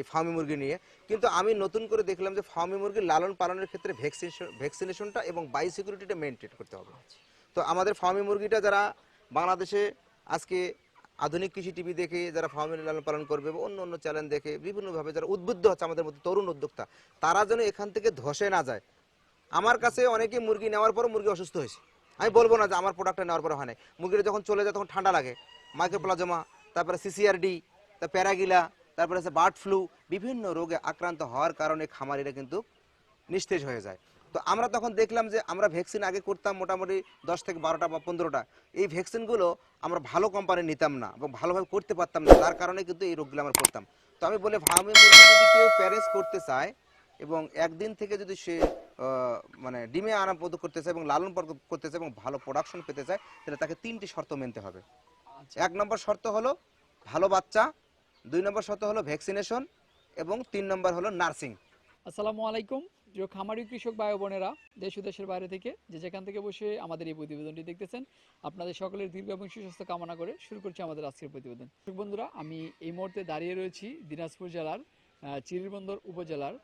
এই ফার্মি মুরগি নিয়ে। কিন্তু আমি নতুন করে দেখলাম যে ফার্মি মুরগি লালন পালনের ক্ষেত্রে ভ্যাকসিনেশন ভ্যাকসিনেশনটা এবং বায়োসিকিউরিটিটা মেনটেন করতে হবে। তো আমাদের ফার্মি মুরগিটা যারা বাংলাদেশে আজকে আধুনিক কৃষি টিভি দেখে যারা ফার্মি লালন পালন করবে বা অন্য অন্য চ্যানেল দেখে বিভিন্নভাবে যারা উদ্বুদ্ধ হচ্ছে আমাদের মধ্যে তরুণ উদ্যোক্তা তারা যেন এখান থেকে ধসে না যায়। আমার কাছে অনেকে মুরগি নেওয়ার পরও মুরগি অসুস্থ হয়েছে। আমি বলব না যে আমার প্রোডাক্টটা নেওয়ার পর হয় নাই। মুরগিটা যখন চলে যায় তখন ঠান্ডা লাগে। মাইক্রোপ্লাজমা তারপরে সিসিআরডি তার প্যারাগিলা তারপরে হচ্ছে বার্ড ফ্লু বিভিন্ন রোগে আক্রান্ত হওয়ার কারণে খামারিরা কিন্তু নিস্তেজ হয়ে যায়। তো আমরা তখন দেখলাম যে আমরা ভ্যাকসিন আগে করতাম মোটামুটি দশ থেকে বারোটা বা পনেরোটা। এই ভ্যাকসিনগুলো আমরা ভালো কোম্পানি নিতাম না এবং ভালোভাবে করতে পারতাম না তার কারণে কিন্তু এই রোগগুলো আমরা করতাম। তো আমি বলে ফার্মে মুরগি যদি কেউ প্যারেস করতে চায় এবং একদিন থেকে যদি সে মানে ডিমে আনা পদ করতে চায় এবং লালন পালন করতে চায় এবং ভালো প্রোডাকশন পেতে চায় তাহলে তাকে তিনটি শর্ত মেনতে হবে। আচ্ছা। এক নম্বর শর্ত হলো ভালো বাচ্চা দুই নম্বর শর্ত হলো ভ্যাকসিনেশন এবং তিন নম্বর হলো নার্সিং। আসসালামু আলাইকুম, প্রিয় খামারি কৃষক ভাই বোনেরা, দেশ দেশের বাইরে থেকে যে যেখান থেকে বসে আমাদের এই প্রতিবেদনটি দেখতেছেন, আপনাদের সকলের দীর্ঘ এবং সুস্বাস্থ্য কামনা করে শুরু করছি আমাদের আজকের প্রতিবেদন। বন্ধুরা, আমি এই মুহূর্তে দাঁড়িয়ে রয়েছি দিনাজপুর জেলার চিরিরবন্দর উপজেলার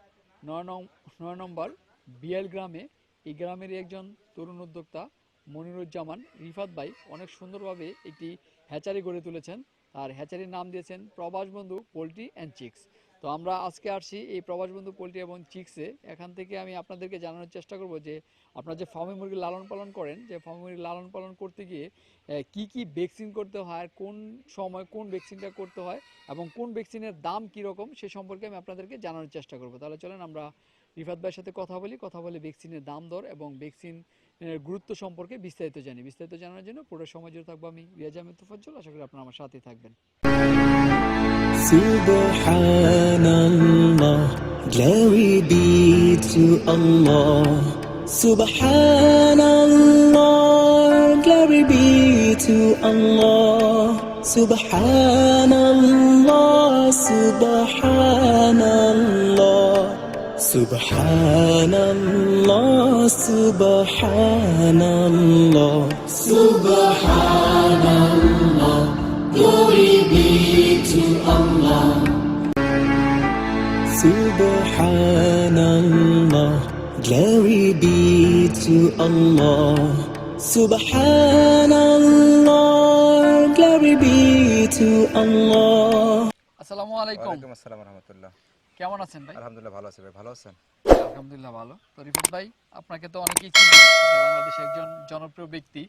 নয় নম্বর বিয়াল গ্রামে। এই গ্রামেরই একজন তরুণ উদ্যোক্তা মনিরুজ্জামান রিফাত ভাই অনেক সুন্দরভাবে একটি হ্যাচারি গড়ে তুলেছেন। আর হ্যাচারির নাম দিয়েছেন প্রবাস বন্ধু পোলট্রি অ্যান্ড চিক্স। তো আমরা আজকে আসছি এই প্রবাস বন্ধু পোলট্রি এবং চিক্সে। এখান থেকে আমি আপনাদেরকে জানানোর চেষ্টা করব যে আপনারা যে ফার্মে মুরগি লালন পালন করেন, যে ফার্মে মুরগি লালন পালন করতে গিয়ে কি কি ভ্যাকসিন করতে হয়, কোন সময় কোন ভ্যাকসিনটা করতে হয় এবং কোন ভ্যাকসিনের দাম কী রকম সে সম্পর্কে আমি আপনাদেরকে জানানোর চেষ্টা করব। তাহলে চলেন আমরা রিফাত ভাইয়ের সাথে কথা বলি, কথা বলে ভ্যাকসিনের দাম দর এবং ভ্যাকসিন গুরুত্ব সম্পর্কে বিস্তারিত জানি। বিস্তারিত জানার জন্য পুরো সময় জুড়ে থাকব আমি রিয়াজ আহমেদ তুফজ্জল। আশা করি আপনার আমার সাথেই থাকবেন। সুবহানাল্লাহ সুবহানাল্লাহ। Subhanallah, Subhanallah, Subhanallah, glory be to Allah. Subhanallah, glory be to Allah. Subhanallah, glory be to Allah. আসসালামু আলাইকুম ওয়ালাইকুম আসসালাম রহমতুল্লাহ কেমন আছেন ভাই? আলহামদুলিল্লাহ ভালো আছি ভাই ভালো আছেন? আলহামদুলিল্লাহ ভালো। তো রিফাত ভাই আপনাকে তো অনেকেই চিনি বাংলাদেশে একজন জনপ্রিয় ব্যক্তি।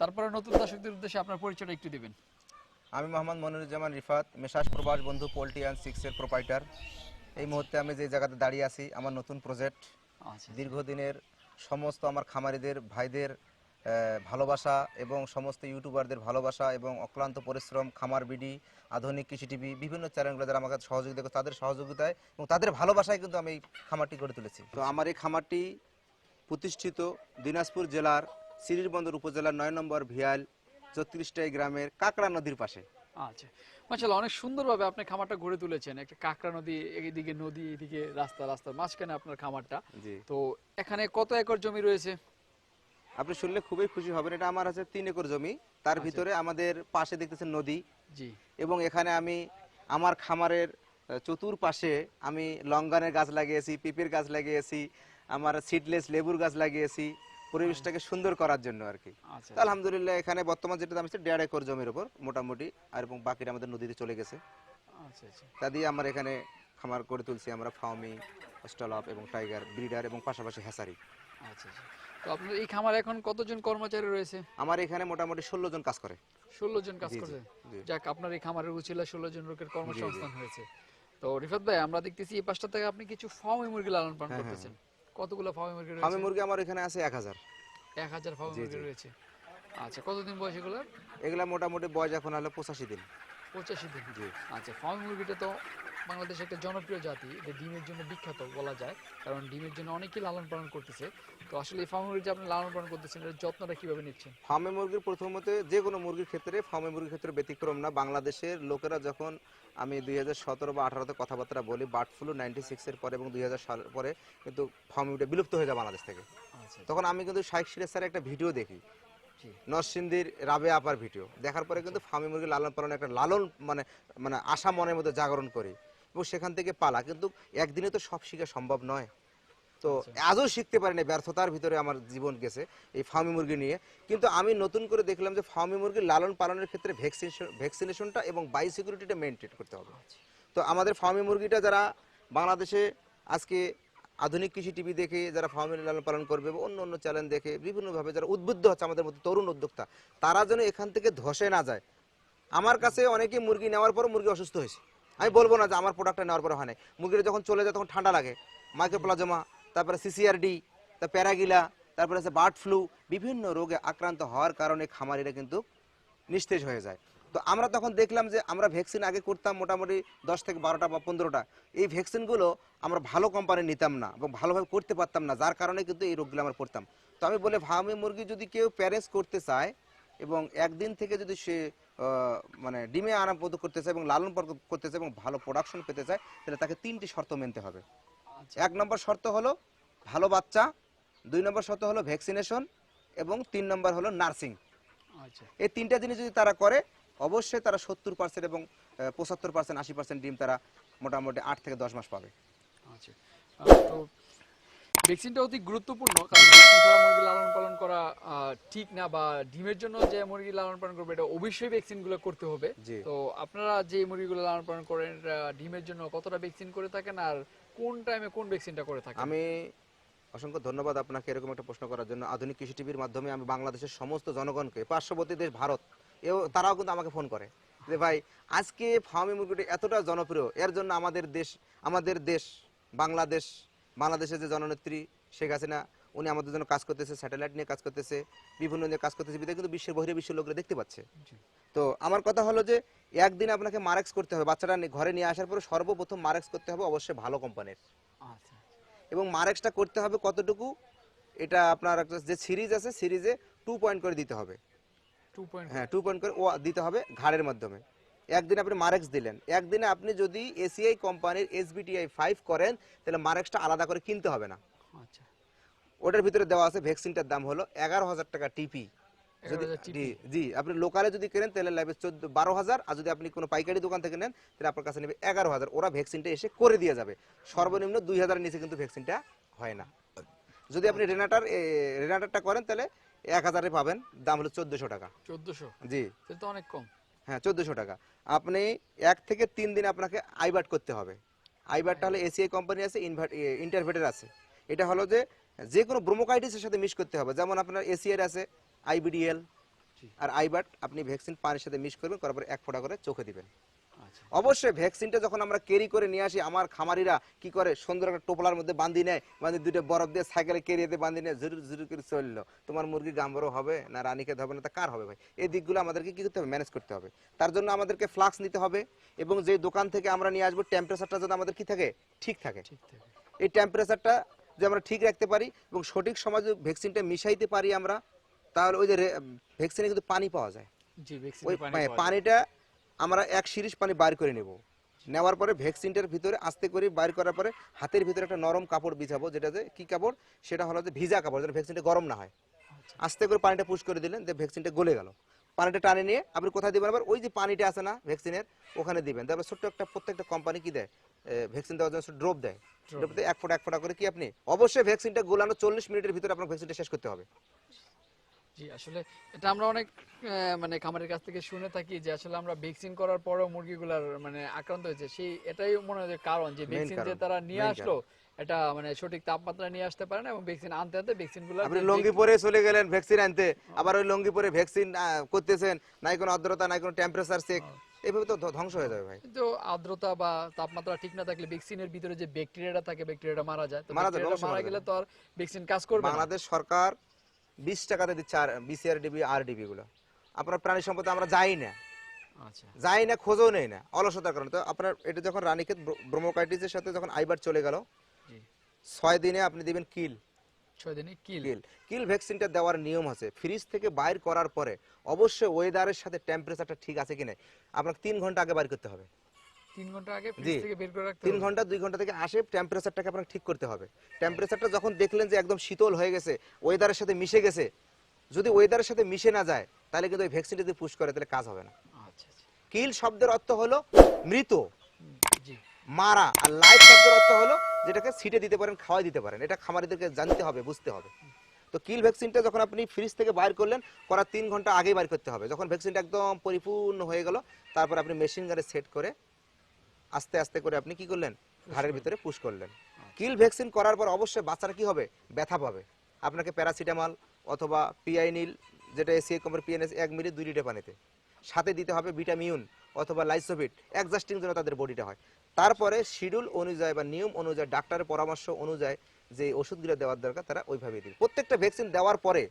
তারপরে নতুন দর্শকদের উদ্দেশ্যে আপনার পরিচয়টা একটু দিবেন। আমি মোহাম্মদ মনিরুজ্জামান রিফাত মেশাস প্রবাস বন্ধু পোল্ট্রি অ্যান্ড সিক্সের প্রোপাইটার। এই মুহূর্তে আমি যে জায়গাতে দাঁড়িয়ে আছি আমার নতুন প্রজেক্ট। আচ্ছা। দীর্ঘদিনের সমস্ত আমার খামারিদের ভাইদের ভালোবাসা এবং সমস্ত ইউটিউবারদের ভালোবাসা এবং অক্লান্ত পরিশ্রম খামার বিডি আধুনিক কৃষি টিভি বিভিন্ন চ্যানেলগুলো যারা আমাকে সহযোগিতা করে তাদের সহযোগিতায় এবং তাদের ভালোবাসায় কিন্তু আমি এই খামারটি গড়ে তুলেছি। তো আমার এই খামারটি প্রতিষ্ঠিত দিনাজপুর জেলার সিরিরবন্দর উপজেলার নয় নম্বর ভিয়াল চৌত্রিশটাই গ্রামের কাকড়া নদীর পাশে। আচ্ছা। মাশাআল্লাহ অনেক সুন্দরভাবে আপনি খামারটা গড়ে তুলেছেন। একটা কাকড়া নদী এদিকে নদী এদিকে রাস্তা রাস্তার মাঝখানে আপনার খামারটা। জি। তো এখানে কত একর জমি রয়েছে? আপনি শুনলে খুবই খুশি হবেন। এটা আমার আছে তিন একর জমি। তার আচ্ছা। ভিতরে আমাদের পাশে দেখতেছেন নদী। জি। এবং এখানে আমি আমার খামারের আহ, চতুর্পাশে আমি লঙ্গানের গাছ লাগিয়েছি পিপের গাছ লাগিয়েছি আমার সিডলেস লেবুর গাছ লাগিয়েছি পরিবেশটাকে সুন্দর করার জন্য আর কি। আচ্ছা। আলহামদুলিল্লাহ এখানে বর্তমান যেটা দাম হচ্ছে দেড় একর জমির উপর মোটামুটি আর এবং বাকিটা আমাদের নদীতে চলে গেছে। আচ্ছা আচ্ছা। তা দিয়ে আমার এখানে খামার করে তুলছি আমরা ফার্মি অস্ট্রালপ এবং টাইগার ব্রিডার এবং পাশাপাশি হ্যাসারি। আচ্ছা আচ্ছা। তো আপনার এই খামারে এখন কতজন কর্মচারী রয়েছে? আমার এখানে মোটামুটি ষোলো জন কাজ করে। ষোলো জন কাজ জি। যাক আপনার এই খামারের উচিলা ষোলো জন লোকের কর্মসংস্থান হয়েছে। তো রিফাত ভাই আমরা দেখতেছি এই পাশটা থেকে আপনি কিছু ফার্মে মুরগি লালন পালন হ্যাঁ, করতেছেন। কতগুলো ফার্মে মুরগি ফার্মি রয়েছে মুরগি আমার এখানে আছে এক হাজার। এক হাজার ফার্মে মুরগি রয়েছে। আচ্ছা কতদিন বয়স এগুলো এগুলা মোটামুটি বয়স এখন হলো পঁচাশি দিন। পঁচাশি দিন আচ্ছা ফার্মে মুরগিটা তো বাংলাদেশে একটা জনপ্রিয় জাতি এটা ডিমের জন্য বিখ্যাত বলা যায় কারণ ডিমের জন্য অনেকেই লালন পালন করতেছে। তো আসলে এই ফার্মে মুরগি যে আপনি লালন পালন করতেছেন এর যত্নটা কীভাবে নিচ্ছেন? ফার্মে মুরগির প্রথমত যে কোনো মুরগির ক্ষেত্রে ফার্মে মুরগির ক্ষেত্রে ব্যতিক্রম না। বাংলাদেশের লোকেরা যখন আমি দুই হাজার সতেরো বা আঠারোতে কথাবার্তা বলি বার্ড ফ্লু নাইনটি সিক্সের পরে এবং দুই হাজার সালের পরে কিন্তু ফার্মে মুরগিটা বিলুপ্ত হয়ে যায় বাংলাদেশ থেকে। আচ্ছা তখন আমি কিন্তু শাইখ সিরাজ স্যারের একটা ভিডিও দেখি। জি। নরসিংদীর রাবে আপার ভিডিও। দেখার পরে কিন্তু ফার্মি মুরগি লালন পালন একটা লালন মানে মানে আশা মনের মধ্যে জাগরণ করি এবং সেখান থেকে পালা। কিন্তু একদিনে তো সব শিখা সম্ভব নয়। তো আচ্ছা। আজও শিখতে পারিনি ব্যর্থতার ভিতরে আমার জীবন গেছে এই ফার্মি মুরগি নিয়ে। কিন্তু আমি নতুন করে দেখলাম যে ফার্মি মুরগি লালন পালনের ক্ষেত্রে ভ্যাকসিনেশন ভ্যাকসিনেশনটা এবং বায়োসিকিউরিটিটা মেনটেন করতে হবে। তো আমাদের ফার্মি মুরগিটা যারা বাংলাদেশে আজকে আধুনিক কৃষি টিভি দেখে যারা ফার্মি লালন পালন করবে বা অন্য অন্য চ্যানেল দেখে বিভিন্নভাবে যারা উদ্বুদ্ধ হচ্ছে আমাদের মতো তরুণ উদ্যোক্তা, তারা যেন এখান থেকে ধসে না যায়। আমার কাছে অনেকে মুরগি নেওয়ার পর মুরগি অসুস্থ হয়েছে। আমি বলব না যে আমার প্রোডাক্টটা নেওয়ার পর হয় নাই। মুরগিটা যখন চলে যায় তখন ঠান্ডা লাগে। মাইক্রোপ্লাজমা তারপরে সিসিআরডি তার প্যারাগিলা, তারপরে আছে বার্ড ফ্লু বিভিন্ন রোগে আক্রান্ত হওয়ার কারণে খামারিরা কিন্তু নিস্তেজ হয়ে যায়। তো আমরা তখন দেখলাম যে আমরা ভ্যাকসিন আগে করতাম মোটামুটি দশ থেকে বারোটা বা পনেরোটা। এই ভ্যাকসিনগুলো আমরা ভালো কোম্পানি নিতাম না এবং ভালোভাবে করতে পারতাম না যার কারণে কিন্তু এই রোগগুলো আমরা পড়তাম। তো আমি বলে ফার্মে মুরগি যদি কেউ প্যারেন্টস করতে চায় এবং একদিন থেকে যদি সে মানে ডিমে আরামপদ করতে চায় এবং লালন পালন করতে চায় এবং ভালো প্রোডাকশন পেতে চায় তাহলে তাকে তিনটি শর্ত মেনতে হবে। আচ্ছা। এক নম্বর শর্ত হলো ভালো বাচ্চা দুই নম্বর শর্ত হলো ভ্যাকসিনেশন এবং তিন নম্বর হলো নার্সিং আচ্ছা। এই তিনটা জিনিস যদি তারা করে অবশ্যই তারা সত্তর পার্সেন্ট এবং পঁচাত্তর পার্সেন্ট আশি পার্সেন্ট ডিম তারা মোটামুটি আট থেকে দশ মাস পাবে। আচ্ছা। তো ভ্যাকসিনটা অতি গুরুত্বপূর্ণ কারণ ভ্যাকসিন ছাড়া মুরগি লালন পালন করা ঠিক না বা ডিমের জন্য যে মুরগি লালন পালন করবে এটা অবশ্যই করতে হবে। তো আপনারা যে মুরগিগুলো লালন পালন করেন ডিমের জন্য কতটা ভ্যাকসিন করে থাকেন আর কোন টাইমে কোন ভ্যাকসিনটা করে থাকেন? আমি অসংখ্য ধন্যবাদ আপনাকে এরকম একটা প্রশ্ন করার জন্য। আধুনিক কৃষি টিভির মাধ্যমে আমি বাংলাদেশের সমস্ত জনগণকে পার্শ্ববর্তী দেশ ভারত এও তারাও কিন্তু আমাকে ফোন করে যে ভাই আজকে ফার্মি মুরগিটি এতটা জনপ্রিয় এর জন্য আমাদের দেশ আমাদের দেশ বাংলাদেশ বাংলাদেশের যে জননেত্রী শেখ হাসিনা উনি আমাদের জন্য কাজ করতেছে স্যাটেলাইট নিয়ে কাজ করতেছে বিভিন্ন নিয়ে কাজ করতেছে বিধায় কিন্তু বিশ্বের বহিরে বিশ্বের লোকরা দেখতে পাচ্ছে। তো আমার কথা হলো যে একদিন আপনাকে মার্কস করতে হবে বাচ্চাটা ঘরে নিয়ে আসার পরে সর্বপ্রথম মার্কস করতে হবে অবশ্যই ভালো কোম্পানির আচ্ছা এবং মার্কসটা করতে হবে কতটুকু এটা আপনার যে সিরিজ আছে সিরিজে টু পয়েন্ট করে দিতে হবে। হ্যাঁ টু পয়েন্ট করে ও দিতে হবে ঘাড়ের মাধ্যমে। একদিন আপনি মার্কস দিলেন একদিনে আপনি যদি এসিআই কোম্পানির এসবিটিআই ফাইভ করেন তাহলে মার্কসটা আলাদা করে কিনতে হবে না। আচ্ছা। ওটার ভিতরে দেওয়া আছে ভ্যাকসিনটার দাম হলো এগারো হাজার টাকা টিপি যদি জি আপনি লোকালে যদি কেনেন তাহলে লাগবে চোদ্দ বারো হাজার আর যদি আপনি কোনো পাইকারি দোকান থেকে নেন তাহলে আপনার কাছে নেবে এগারো হাজার। ওরা ভ্যাকসিনটা এসে করে দিয়ে যাবে। সর্বনিম্ন দুই হাজারের নিচে কিন্তু ভ্যাকসিনটা হয় না। যদি আপনি রেনাটার রেনাটারটা করেন তাহলে এক হাজারে পাবেন দাম হলো চোদ্দোশো টাকা। চোদ্দশো? জি। তো অনেক কম। হ্যাঁ চোদ্দোশো টাকা। আপনি এক থেকে তিন দিন আপনাকে আইবাট করতে হবে। আইবাটটা হলো এসিআই কোম্পানি আছে ইনভার্ট ইন্টারভেটার আছে। এটা হলো যে যে কোনো ব্রোমোকাইটিসের সাথে মিক্স করতে হবে। যেমন আপনার এসিআর আছে আইবিডিএল। আর আইবাট আপনি ভ্যাকসিন পানির সাথে মিক্স করবেন করার পরে এক ফোঁটা করে চোখে দিবেন। অবশ্যই ভ্যাকসিনটা যখন আমরা ক্যারি করে নিয়ে আসি আমার খামারিরা কি করে? সুন্দর একটা টোপলার মধ্যে বান্ধি নেয় বান্ধি দুটো বরফ দিয়ে সাইকেলে দিয়ে বান্ধি নেয় জরুর জরুর করে চলল। তোমার মুরগি গাম্বরও হবে না রানীকে হবে না তা কার হবে ভাই? এই দিকগুলো আমাদেরকে কি করতে হবে? ম্যানেজ করতে হবে। তার জন্য আমাদেরকে ফ্লাক্স নিতে হবে এবং যে দোকান থেকে আমরা নিয়ে আসব টেম্পারেচারটা যেন আমাদের কি থাকে? ঠিক থাকে। এই টেম্পারেচারটা যে আমরা ঠিক রাখতে পারি এবং সঠিক সময় যদি ভ্যাকসিনটা মিশাইতে পারি আমরা তাহলে ওই যে ভ্যাকসিনে কিন্তু পানি পাওয়া যায়। ওই পাওয়া যায়। পানিটা আমরা এক সিরিজ পানি বার করে নেব। নেওয়ার পরে ভ্যাকসিনটার ভিতরে আস্তে করে বাইর করার পরে হাতের ভিতরে একটা নরম কাপড় বিছাবো যেটা যে কি কাপড়? সেটা হলো যে ভিজা কাপড় যেন ভ্যাকসিনটা গরম না হয়। আচ্ছা। আস্তে করে পানিটা পুশ করে দিলেন যে ভ্যাকসিনটা গলে গেল। পানিটা টানে নিয়ে আপনি কোথায় দিবেন আবার? ওই যে পানিটা আছে না ভ্যাকসিনের ওখানে দিবেন। তারপর ছোট্ট একটা প্রত্যেকটা কোম্পানি কি দেয়? ভ্যাকসিন দেওয়ার জন্য ড্রপ দেয়। ড্রপতে এক ফোঁটা এক ফোঁটা করে কি আপনি? অবশ্যই ভ্যাকসিনটা গোলানো চল্লিশ মিনিটের ভিতরে আপনার ভ্যাকসিনটা শেষ করতে হবে। জি আসলে এটা আমরা অনেক মানে খামারের কাছ থেকে শুনে থাকি যে আসলে আমরা ভ্যাকসিন করার পরেও মুরগিগুলার মানে আক্রান্ত হয়েছে। সেই এটাই মনে হয় যে কারণ যে ভ্যাকসিন যে তারা নিয়ে আসলো এটা মানে সঠিক তাপমাত্রা নিয়ে আসতে পারে না এবং ভ্যাকসিন আনতে আনতে ভ্যাকসিনগুলো আপনি লঙ্গি পরে চলে গেলেন ভ্যাকসিন আনতে আবার ওই লঙ্গি পরে ভ্যাকসিন করতেছেন নাই কোনো আর্দ্রতা নাই কোনো টেম্পারেচার চেক এইভাবে তো ধ্বংস হয়ে যাবে ভাই। কিন্তু আর্দ্রতা বা তাপমাত্রা ঠিক না থাকলে ভ্যাকসিনের ভিতরে যে ব্যাকটেরিয়াটা থাকে ব্যাকটেরিয়াটা মারা যায় তো মারা গেলে তো আর ভ্যাকসিন কাজ করবে বাংলাদেশ সরকার বিশ টাকাতে দিচ্ছে আর বিসিআর ডিবি আর ডিবি গুলো। আপনার প্রাণী সম্পদে আমরা যাই না। আচ্ছা। যাই না খোঁজও নেই না। অলসতার কারণে। তো আপনার এটা যখন রানীক্ষেত ব্রোমোকাইটিসের সাথে যখন আইবার চলে গেল ছয় দিনে আপনি দিবেন কিল। ছয় দিনে কিল। কিল। কিল ভ্যাকসিনটা দেওয়ার নিয়ম আছে। ফ্রিজ থেকে বাইর করার পরে অবশ্যই ওয়েদারের সাথে টেম্পারেচারটা ঠিক আছে কিনা আপনাকে তিন ঘণ্টা আগে বাইর করতে হবে। তিন ঘণ্টা আগে ফ্রিজ থেকে বের করে রাখতে তিন ঘণ্টা থেকে আসে টেম্পারেচারটাকে আপনাকে ঠিক করতে হবে। টেম্পারেচারটা যখন দেখলেন যে একদম শীতল হয়ে গেছে ওয়েদারের সাথে মিশে গেছে যদি ওয়েদারের সাথে মিশে না যায় তাহলে কিন্তু ওই ভ্যাকসিনটা যদি পুশ করে তাহলে কাজ হবে না। আচ্ছা আচ্ছা। কিল শব্দের অর্থ হলো মৃত। মারা। আর লাইভ শব্দের অর্থ হলো যেটাকে সিটে দিতে পারেন খাওয়াই দিতে পারেন। এটা খামারিদেরকে জানতে হবে বুঝতে হবে। তো কিল ভ্যাকসিনটা যখন আপনি ফ্রিজ থেকে বাইর করলেন করার তিন ঘণ্টা আগেই বাইর করতে হবে। যখন ভ্যাকসিনটা একদম পরিপূর্ণ হয়ে গেল তারপর আপনি মেশিন গানে সেট করে আস্তে আস্তে করে আপনি কি করলেন? ঘাড়ের ভিতরে পুশ করলেন। কিল ভ্যাকসিন করার পর অবশ্যই বাচ্চারা কি হবে? ব্যথা পাবে। আপনাকে প্যারাসিটামল অথবা পিআইনিল যেটা এসিএ কোম্পানি পিএনএস এক মিনিট দুই লিটার পানিতে। সাথে দিতে হবে ভিটামিউন অথবা লাইসোভিট অ্যাডজাস্টিং যেন তাদের বডিটা হয়। তারপরে শিডিউল অনুযায়ী বা নিয়ম অনুযায়ী ডাক্তারের পরামর্শ অনুযায়ী যে ওষুধগুলো দেওয়ার দরকার তারা ওইভাবেই দিন প্রত্যেকটা ভ্যাকসিন দেওয়ার পরে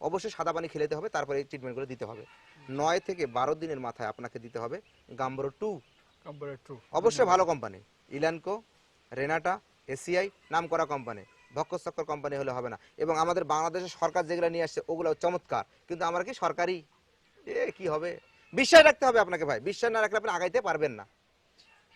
অবশ্যই সাদা পানি খেলেতে হবে তারপরে এই ট্রিটমেন্টগুলো দিতে হবে। নয় থেকে বারো দিনের মাথায় আপনাকে দিতে হবে গাম্বরো টু অবশ্যই ভালো কোম্পানি ইলানকো রেনাটা এসিআই নাম করা কোম্পানি ভক্কচক্কর কোম্পানি হলে হবে না। এবং আমাদের বাংলাদেশের সরকার যেগুলো নিয়ে আসছে ওগুলো চমৎকার। কিন্তু আমরা কি সরকারি? এ, কি হবে? বিশ্বাস রাখতে হবে আপনাকে ভাই। বিশ্বাস না রাখলে আপনি আগাইতে পারবেন না।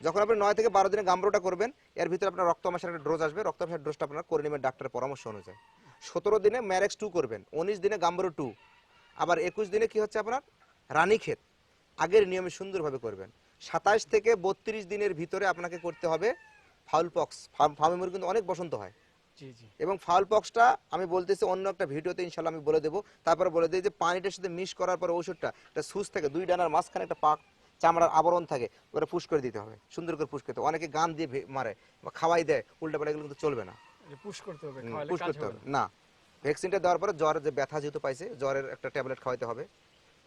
যখন আপনি নয় থেকে বারো দিনে গাম্বরোটা করবেন, এর ভিতরে আপনার রক্ত মাসের একটা ডোজ আসবে। রক্ত মাসের ডোজটা আপনার করে নেবেন ডাক্তারের পরামর্শ অনুযায়ী। সতেরো দিনে ম্যারেক্স টু করবেন, উনিশ দিনে গাম্বরো টু আবার একুশ দিনে কি হচ্ছে আপনার? রানী রানীক্ষেত। আগের নিয়মে সুন্দরভাবে করবেন। সাতাশ থেকে বত্রিশ দিনের ভিতরে আপনাকে করতে হবে ফাউল পক্স। ফার্মে মুরগি কিন্তু অনেক বসন্ত হয়। এবং ফাউল পক্সটা আমি বলতেছি অন্য একটা ভিডিওতে ইনশাল্লাহ আমি বলে দেবো। তারপরে বলে দিই যে পানিটার সাথে মিক্স করার পর ওষুধটা একটা সুস থাকে দুই ডানার মাঝখানে একটা পাক চামড়ার আবরণ থাকে ওটা পুশ করে দিতে হবে সুন্দর করে পুশ করতে হবে। অনেকে গান দিয়ে মারে বা খাওয়াই দেয় উল্টা পাল্টা এগুলো কিন্তু চলবে না। পুশ করতে হবে পুশ করতে হবে না। ভ্যাকসিনটা দেওয়ার পরে জ্বরের যে ব্যথা যেহেতু পাইছে জ্বরের একটা ট্যাবলেট খাওয়াতে হবে।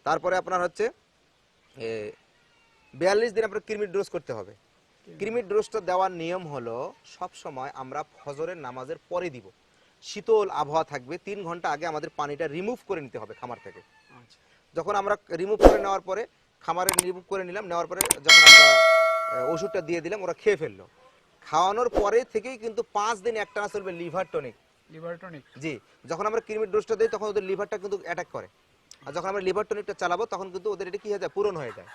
তারপরে আপনার হচ্ছে বিয়াল্লিশ দিন আপনার কৃমির ডোজ করতে হবে। কৃমির। ডোজটা দেওয়ার নিয়ম হলো সব সময় আমরা ফজরের নামাজের পরে দিব। শীতল আবহাওয়া থাকবে তিন ঘণ্টা আগে আমাদের পানিটা রিমুভ করে নিতে হবে খামার থেকে। আচ্ছা। যখন আমরা রিমুভ করে নেওয়ার পরে খামারে রিমুভ করে নিলাম নেওয়ার পরে যখন আমরা ওষুধটা দিয়ে দিলাম ওরা খেয়ে ফেলল। খাওয়ানোর পরে থেকেই কিন্তু পাঁচ দিন একটানা চলবে লিভার টনিক লিভার টনিক জি যখন আমরা কৃমির ডোজটা দিই তখন ওদের লিভারটা কিন্তু অ্যাটাক করে। আর যখন আমরা লিভার টনিকটা চালাবো তখন কিন্তু ওদের এটা কি হয়ে যায়? পূরণ হয়ে যায়।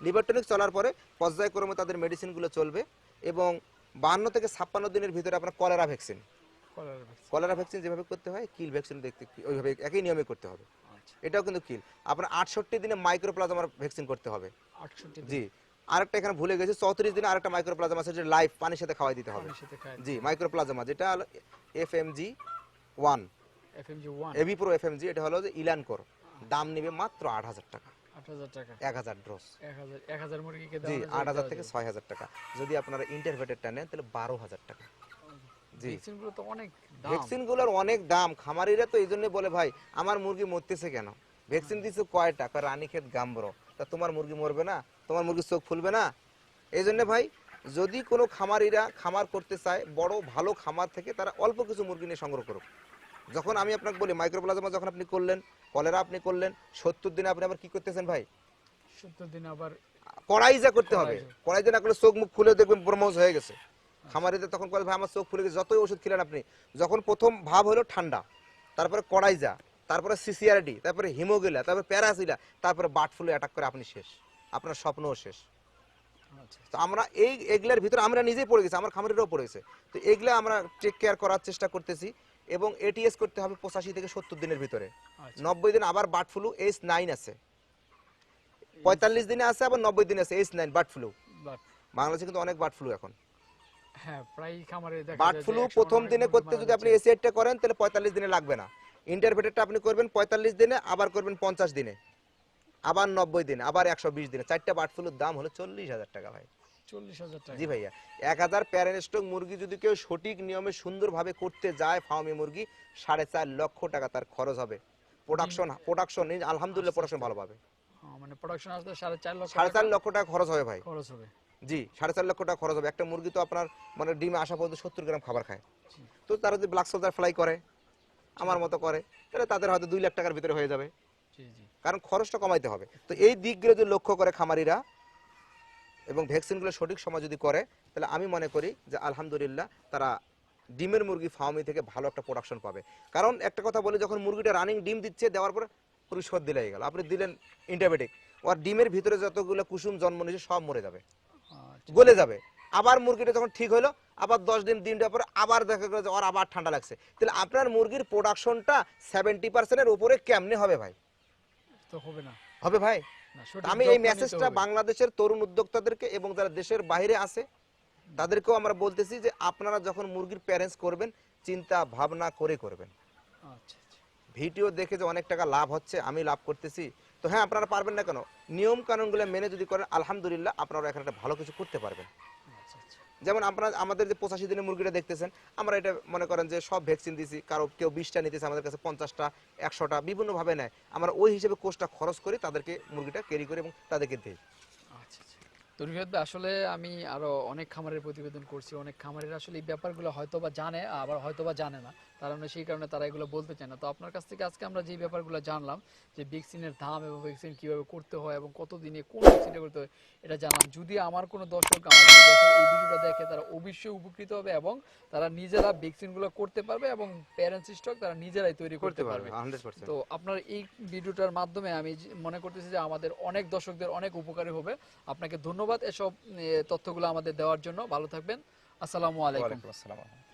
লিভার টনিক চলার পরে পর্যায়ক্রমে তাদের মেডিসিনগুলো চলবে এবং বাহান্ন থেকে ছাপ্পান্ন দিনের ভিতরে আপনার কলেরা ভ্যাকসিন কলার ভ্যাকসিন যেভাবে করতে হয় কিল ভ্যাকসিন দেখতে ওইভাবে একই নিয়মে করতে হবে। আচ্ছা। এটাও কিন্তু কিল আপনার আটষট্টি দিনে মাইক্রোপ্লাজমার ভ্যাকসিন করতে হবে। জি। আরেকটা এখানে ভুলে গেছি চৌত্রিশ দিনে আরেকটা মাইক্রোপ্লাজমা আছে যেটা লাইভ পানির সাথে খাওয়াই দিতে হবে। জি মাইক্রোপ্লাজমা যেটা F M G one FMG 1 AB pro F M G এটা হলো যে ইলানকোর দাম নেবে মাত্র আট হাজার টাকা। এক হাজার ড্রোস। 1000 1000 মুরগিকে জি আট হাজার থেকে ছয় হাজার টাকা। যদি আপনারা ইন্টারভেটেরটা নেন তাহলে বারো হাজার টাকা। জি। ভ্যাকসিনগুলো তো অনেক দাম। ভ্যাকসিনগুলোর অনেক দাম। খামারিরা তো এই জন্য বলে ভাই আমার মুরগি মরতেছে কেন? ভ্যাকসিন দিচ্ছে কয়টা? কয় রানীক্ষেত গাম্বরো। তা তোমার মুরগি মরবে না? তোমার মুরগির চোখ ফুলবে না? এই জন্য ভাই যদি কোনো খামারিরা খামার করতে চায় বড় ভালো খামার থেকে তারা অল্প কিছু মুরগি নিয়ে সংগ্রহ করুক। যখন আমি আপনাকে বলি মাইক্রোপ্লাজমা যখন আপনি করলেন কলেরা আপনি করলেন সত্তর দিনে আপনি আবার কি করতেছেন ভাই? 70 দিন আবার কড়াইজা করতে হবে। কড়াইজা। কড়াইজা না করলে চোখ মুখ খুলে দেখবেন ব্রহ্মজ হয়ে গেছে। খামারিদের তখন বলে ভাই আমার চোখ খুলে গেছে যতই ওষুধ খেলেন আপনি। যখন প্রথম ভাব হলো ঠান্ডা তারপরে কড়াইজা তারপরে সিসিআরডি তারপরে হিমোগিলা তারপরে প্যারাসিলা তারপরে বার্ড ফ্লু অ্যাটাক করে আপনি শেষ। আপনার স্বপ্নও শেষ। আচ্ছা তো আমরা এই এগুলার ভিতরে আমরা নিজেই পড়ে গেছি আমার খামারিরাও পড়ে গেছে। তো এগুলা আমরা টেক কেয়ার করার চেষ্টা করতেছি। এবং এটিএস করতে হবে পঁচাশি থেকে সত্তর দিনের ভিতরে। আচ্ছা। নব্বই দিন আবার বার্ড ফ্লু এইচ নাইন আছে। পঁয়তাল্লিশ দিনে আছে আবার নব্বই দিনে আছে এইচ নাইন বার্ড ফ্লু বাংলাদেশে কিন্তু অনেক বার্ড ফ্লু এখন। হ্যাঁ বার্ড ফ্লু প্রথম দিনে করতে যদি আপনি। এসিআইটা করেন তাহলে পঁয়তাল্লিশ দিনে লাগবে না। ইন্টারভেটেরটা আপনি করবেন পঁয়তাল্লিশ দিনে আবার করবেন পঞ্চাশ দিনে। আবার নব্বই দিনে আবার একশো বিশ দিনে। চারটা বার্ড ফ্লুর দাম হলো চল্লিশ হাজার টাকা ভাই। 40000 টাকা। জি ভাইয়া। এক হাজার প্যারেনস্টক মুরগি যদি কেউ সঠিক নিয়মে সুন্দরভাবে করতে যায় ফার্মি মুরগি সাড়ে চার লক্ষ টাকা তার খরচ হবে। প্রোডাকশন প্রোডাকশন আলহামদুলিল্লাহ প্রোডাকশন ভালো পাবে। হ্যাঁ, মানে প্রোডাকশন আসলে 4.5 লক্ষ সাড়ে চার লক্ষ টাকা খরচ হবে ভাই। খরচ হবে। জি সাড়ে চার লক্ষ টাকা খরচ হবে। একটা মুরগি তো আপনার মানে ডিমে আসা পর্যন্ত সত্তর গ্রাম খাবার খায়। তো তারা যদি ব্ল্যাক সোলজার ফ্লাই করে আমার মতো করে তাহলে তাদের হয়তো দুই লাখ টাকার ভিতরে হয়ে যাবে। কারণ খরচটা কমাইতে হবে। তো এই দিকগুলো যদি লক্ষ্য করে খামারিরা এবং ভ্যাকসিনগুলো সঠিক সময় যদি করে তাহলে আমি মনে করি যে আলহামদুলিল্লাহ তারা ডিমের মুরগি ফার্মি থেকে ভালো একটা প্রোডাকশন পাবে। কারণ একটা কথা বলি যখন মুরগিটা রানিং ডিম দিচ্ছে দেওয়ার পরে পরিষ্কার দিলে গেল। আপনি দিলেন ইন্টারবেটিক ওর ডিমের ভিতরে যতগুলো কুসুম জন্ম নিয়েছে সব মরে যাবে। আচ্ছা। গলে যাবে। আবার মুরগিটা যখন ঠিক হলো আবার দশ দিন দিন দেওয়ার পরে আবার দেখা গেলো যে ওর আবার ঠান্ডা লাগছে। তাহলে আপনার মুরগির প্রোডাকশনটা সেভেন্টি পার্সেন্টের উপরে কেমনে হবে ভাই? তো হবে না। হবে ভাই? আমি এই মেসেজটা বাংলাদেশের তরুণ উদ্যোক্তাদেরকে এবং যারা দেশের বাইরে আছে তাদেরকেও আমরা বলতেছি যে আপনারা যখন মুরগির প্যারেন্টস করবেন চিন্তা ভাবনা করে করবেন। আচ্ছা আচ্ছা। ভিডিও দেখে যে অনেক টাকা লাভ হচ্ছে আমি লাভ করতেছি। তো হ্যাঁ আপনারা পারবেন না কেন? নিয়ম কানুনগুলো মেনে যদি করেন আলহামদুলিল্লাহ আপনারা এখানে একটা ভালো কিছু করতে পারবেন। যেমন আপনারা, আমাদের যে পঁচাশি দিনের মুরগিটা দেখতেছেন, আমরা এটা মনে করেন যে সব ভ্যাকসিন দিছি, কারও কেউ বিশটা নিতেছে, আমাদের কাছে পঞ্চাশটা, একশোটা, বিভিন্নভাবে নেয়। আমরা ওই হিসেবে কোষটা খরচ করে, তাদেরকে মুরগিটা ক্যারি করি এবং তাদেরকে দিই। তো আসলে আমি আরও অনেক খামারের প্রতিবেদন করছি অনেক খামারের আসলে এই ব্যাপারগুলো হয়তো বা জানে আবার হয়তো বা জানে না। তার মানে সেই কারণে তারা এগুলো বলতে চায় না। তো আপনার কাছ থেকে আজকে আমরা যে ব্যাপারগুলো জানলাম যে ভ্যাকসিনের দাম এবং ভ্যাকসিন কীভাবে করতে হয় এবং কত দিনে কোন ভ্যাকসিনটা করতে হয় এটা জানলাম। যদি আমার কোনো দর্শক আমার এই ভিডিওটা দেখে তারা অবশ্যই উপকৃত হবে এবং তারা নিজেরা ভ্যাকসিনগুলো করতে পারবে এবং প্যারেন্টস স্টক তারা নিজেরাই তৈরি করতে পারবে তো আপনার এই ভিডিওটার মাধ্যমে আমি মনে করতেছি যে আমাদের অনেক দর্শকদের অনেক উপকারী হবে। আপনাকে ধন্যবাদ। এসব এ, তথ্যগুলো আমাদের দেওয়ার জন্য। ভালো থাকবেন। আসসালামু আলাইকুম। আসসালাম।